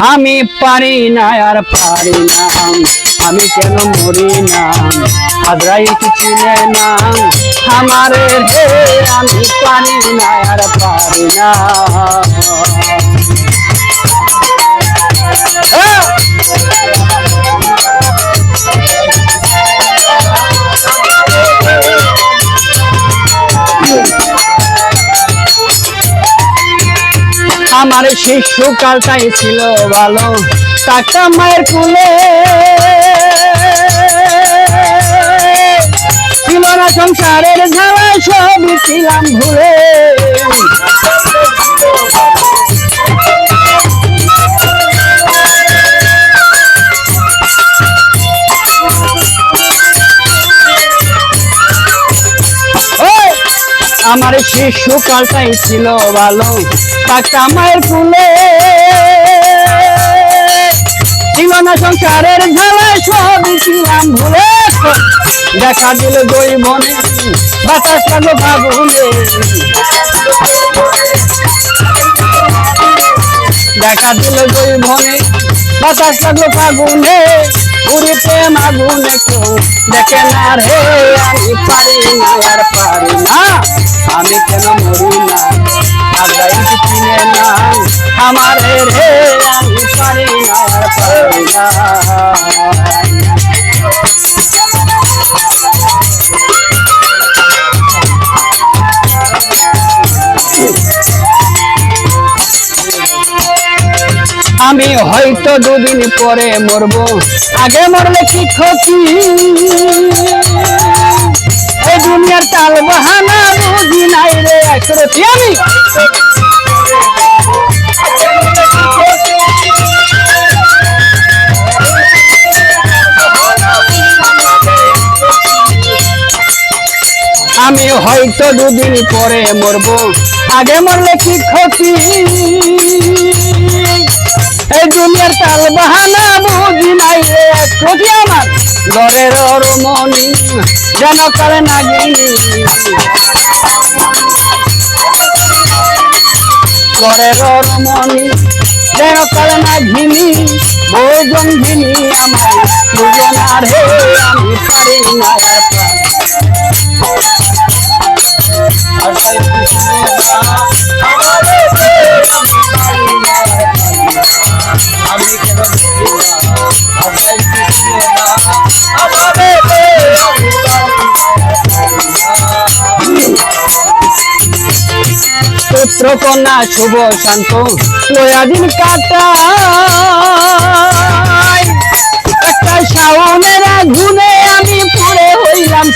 আমি পারি না, আর পারি না। আমি কেন মরি না? আদ্রাই চিনে না। আমার হে, আমি পারি না, আর পারি না। আমার শিশুকালটাই ছিল ভালো। টাকা মায়ের কুলে। সংসারের ঝালা সবই ছিলাম ভুলে। আমার শিশুকালটাই ছিল ভালো। টাকা মায়ের কুলে ছিল না সংসারের ঝালায় সবই ছিলাম ভুলে দেখা দিল দুই মনে, বাতাস লাগল ফাগুনে। দেখা দিল দুই মনে, বাতাস লাগল ফাগুনে। উড়িতে মাগুনে কেউ দেখে না রে, আমি পারি না আর পারি না। আমি কেন মরি না? চিনে না আমার রে, আমি পারি না। আমি হয়তো দুদিন পরে মরবো। আগে মরলে কি ক্ষতি? একরতি আমি। আমি হয়তো দুদিন পরে মরবো। আগে মরলে কি ক্ষতি? এই দুনিয়ার তাল বাহানা বুঝি নাই ক্ষতি আমার। ঘরের রমণী যেন করে না ঘরের রমণী, যেন করে না ঘিনি ভোজন ঘিনি আমার দুজন আর হে আমি পারি না আমি পারি পুত্র কন্যা শুভ শান্ত। লয়াদিন কাটা একটা শাওনের গুনে আমি পুরে হইলাম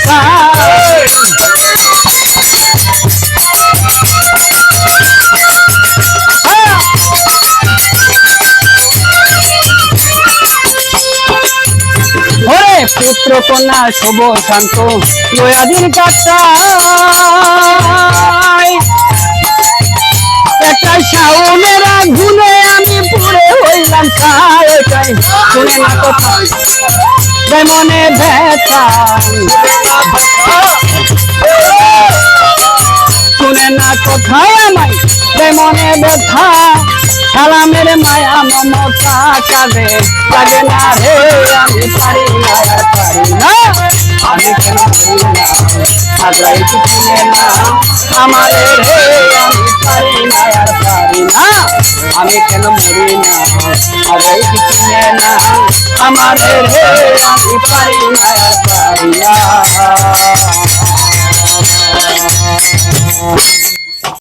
পুত্র কন্যা শুভ শান্ত। লয়াদিন কাটাই শুনে না কথা যাই মনে ব্যথা শুনে না কোথায় আমায়? মনে ব্যথা, সালামের মায়া মমতা, কাঁদে লাগে না রে আমি পারি না পারি না। আমি কেন পারি না? আগ্রাই চিনে না আমার রে আমি কেন মরি না আগ্রাই চিনে না আমার রে আমি পারি না আর পারি না